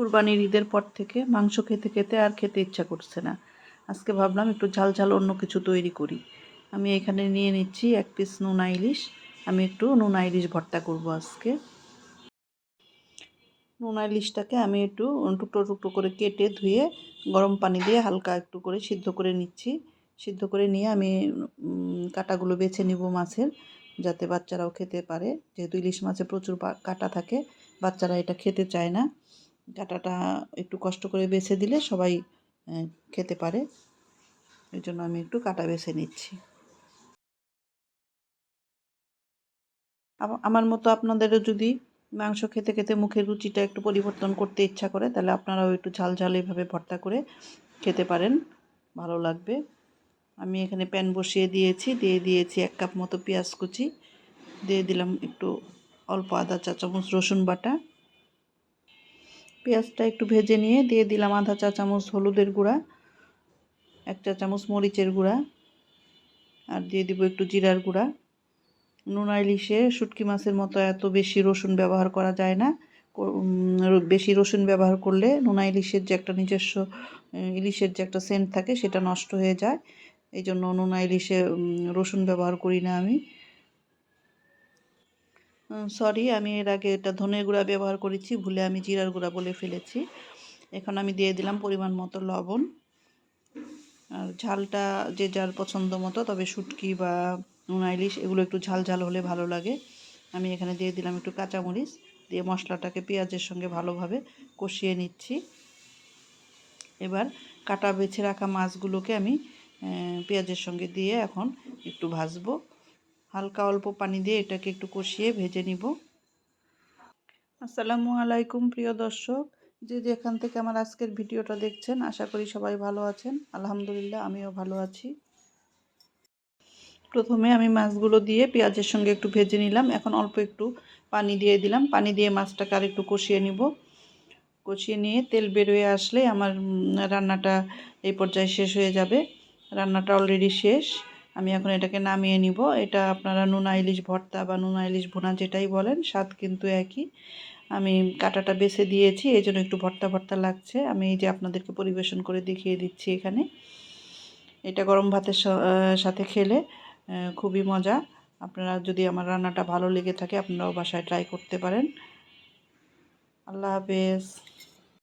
কুরবানির ঈদের পর থেকে মাংস খেতে খেতে আর খেতে ইচ্ছা করছে না। আজকে ভাবলাম একটু ঝাল ঝাল অন্য কিছু তৈরি করি। আমি এখানে নিয়ে নিচ্ছি এক পিস নুনা ইলিশ আমি একটু নুনা ইলিশ ভর্তা করব আজকে। নুনা ইলিশটাকে আমি একটু টুকরো টুকরো করে কেটে ধুয়ে গরম পানি দিয়ে হালকা একটু করে সিদ্ধ করে নিচ্ছি। সিদ্ধ করে নিয়ে আমি কাঁটাগুলো বেছে নিব মাছের, যাতে বাচ্চারাও খেতে পারে। যেহেতু ইলিশ মাছে প্রচুর কাঁটা থাকে, বাচ্চারা এটা খেতে চায় না। কাঁটাটা একটু কষ্ট করে বেছে দিলে সবাই খেতে পারে। এই জন্য আমি একটু কাঁটা বেছে নিচ্ছি। আমার মতো আপনাদেরও যদি মাংস খেতে খেতে মুখের রুচিটা একটু পরিবর্তন করতে ইচ্ছা করে, তাহলে আপনারাও একটু ঝাল ঝাল এইভাবে ভর্তা করে খেতে পারেন। ভালো লাগবে। আমি এখানে প্যান বসিয়ে দিয়েছি, দিয়ে দিয়েছি এক কাপ মতো পেঁয়াজ কুচি। দিয়ে দিলাম একটু অল্প আদা চা চামচ রসুন বাটা। পেঁয়াজটা একটু ভেজে নিয়ে দিয়ে দিলাম আধা চা চামচ হলুদের গুঁড়া, এক চা চামচ মরিচের গুঁড়া, আর দিয়ে দিব একটু জিরার গুঁড়া। নুনা ইলিশে শুটকি মাছের মতো এত বেশি রসুন ব্যবহার করা যায় না। বেশি রসুন ব্যবহার করলে নুনা ইলিশের যে একটা নিজস্ব ইলিশের যে একটা সেন্ট থাকে সেটা নষ্ট হয়ে যায়। এই জন্য নুনা ইলিশে রসুন ব্যবহার করি না আমি। সরি আমি এর আগে এটা ধনে গুঁড়া ব্যবহার করেছি, ভুলে আমি জিরার গুঁড়া বলে ফেলেছি। এখন আমি দিয়ে দিলাম পরিমাণ মতো লবণ। আর ঝালটা যে যার পছন্দ মতো, তবে শুটকি বা নুনা, ইলিশ, এগুলো একটু ঝাল ঝাল হলে ভালো লাগে। আমি এখানে দিয়ে দিলাম একটু কাঁচামরিচ, দিয়ে মশলাটাকে পেঁয়াজের সঙ্গে ভালোভাবে কষিয়ে নিচ্ছি। এবার কাটা বেছে রাখা মাছগুলোকে আমি পেঁয়াজের সঙ্গে দিয়ে এখন একটু ভাজবো। হালকা অল্প পানি দিয়ে এটাকে একটু কষিয়ে ভেজে নিব। আসসালামু আলাইকুম, প্রিয় দর্শক। যে যেখান থেকে আমার আজকের ভিডিওটা দেখছেন, আশা করি সবাই ভালো আছেন। আলহামদুলিল্লাহ, আমিও ভালো আছি। প্রথমে আমি মাছগুলো দিয়ে পেঁয়াজের সঙ্গে একটু ভেজে নিলাম। এখন অল্প একটু পানি দিয়ে দিলাম। পানি দিয়ে মাছটাকে আর একটু কষিয়ে নিব। কষিয়ে নিয়ে তেল বেরোয় আসলে আমার রান্নাটা এই পর্যায়ে শেষ হয়ে যাবে। রান্নাটা অলরেডি শেষ। আমি এখন এটাকে নামিয়ে নিব। এটা আপনারা নুনা ইলিশ ভর্তা বা নুনা ইলিশ ভুনা যেটাই বলেন, স্বাদ কিন্তু একই। আমি কাঁটাটা বেছে দিয়েছি এই জন্য একটু ভর্তা ভর্তা লাগছে। আমি এই যে আপনাদেরকে পরিবেশন করে দেখিয়ে দিচ্ছি এখানে। এটা গরম ভাতের সাথে খেলে খুবই মজা। আপনারা যদি আমার রান্নাটা ভালো লেগে থাকে, আপনারাও বাসায় ট্রাই করতে পারেন। আল্লাহ হাফেজ।